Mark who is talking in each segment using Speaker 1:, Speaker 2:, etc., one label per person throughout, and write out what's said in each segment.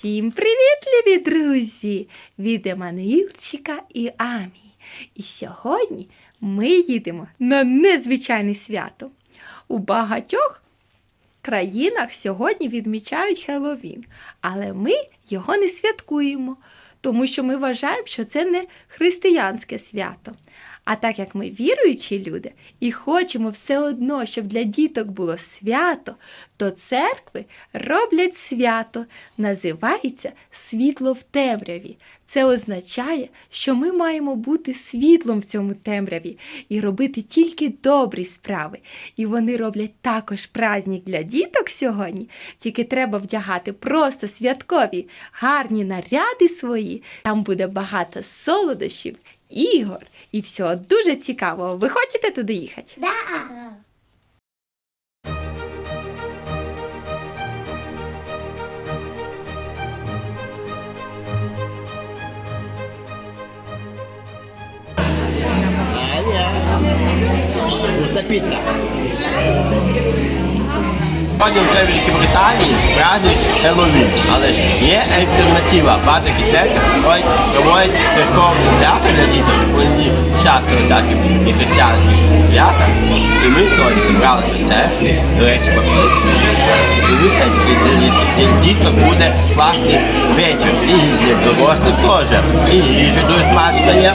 Speaker 1: Всім привіт, любі друзі! Від Еммануїлчика і Амі. І сьогодні ми їдемо на незвичайне свято. У багатьох країнах сьогодні відмічають Хеллоуін, але ми його не святкуємо, тому що ми вважаємо, що це не християнське свято. А так як ми віруючі люди і хочемо все одно, щоб для діток було свято, то церкви роблять свято, називається світло в темряві. Це означає, що ми маємо бути світлом в цьому темряві і робити тільки добрі справи. І вони роблять також праздник для діток сьогодні. Тільки треба вдягати просто святкові гарні наряди свої. Там буде багато солодощів, ігор і всього дуже цікавого. Ви хочете туди їхати?
Speaker 2: Да.
Speaker 3: Аня, вкусна піца. Сьогодні в Великій Британії празднують Хеллоуін, але є альтернатива. Багато дітей проводять церковні свята для діток, вони часто такі і християнські свята. І ми сьогодні зібралися церкві, до речі, для діток буде класний вечір. І для дорослих теж. І їжа дуже смачна.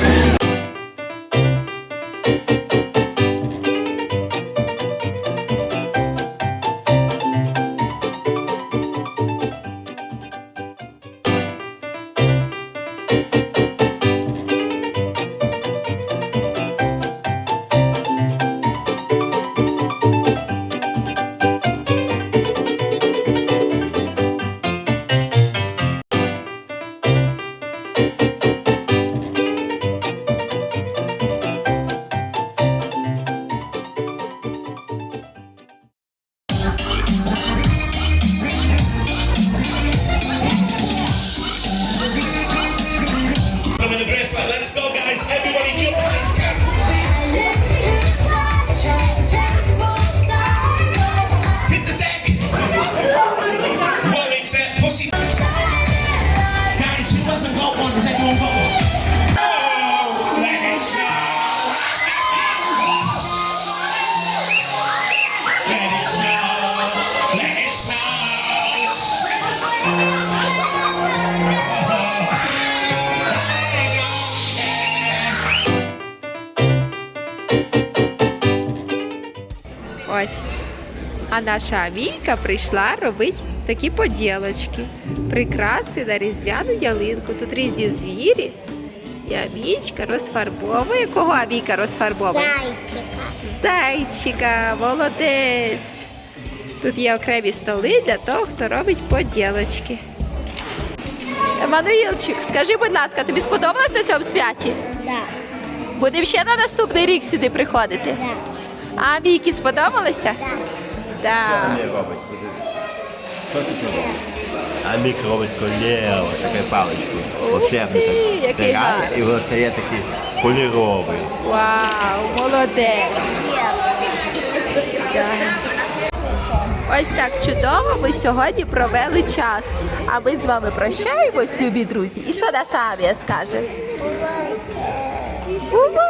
Speaker 4: Everybody
Speaker 1: Ось. А наша Амійка прийшла робити такі поділочки, прикраси на різдвяну ялинку. Тут різні звірі. І Амічка розфарбовує. Кого Амійка розфарбовує?
Speaker 2: Зайчика.
Speaker 1: Зайчика, молодець. Тут є окремі столи для того, хто робить поділочки. Еммануїлчик, скажи, будь ласка, тобі сподобалось на цьому святі?
Speaker 2: Да.
Speaker 1: Будемо ще на наступний рік сюди приходити.
Speaker 2: Да.
Speaker 1: А Вікі сподобалося? Так.
Speaker 3: Що? А мік робить такою паличкою.
Speaker 1: Ух ти, який гарний.
Speaker 3: І воно стає такий поліровий.
Speaker 1: Вау, молодець. Ось так чудово ми сьогодні провели час. А ми з вами прощаємось, любі друзі. І що наша авіа скаже? Бувайте!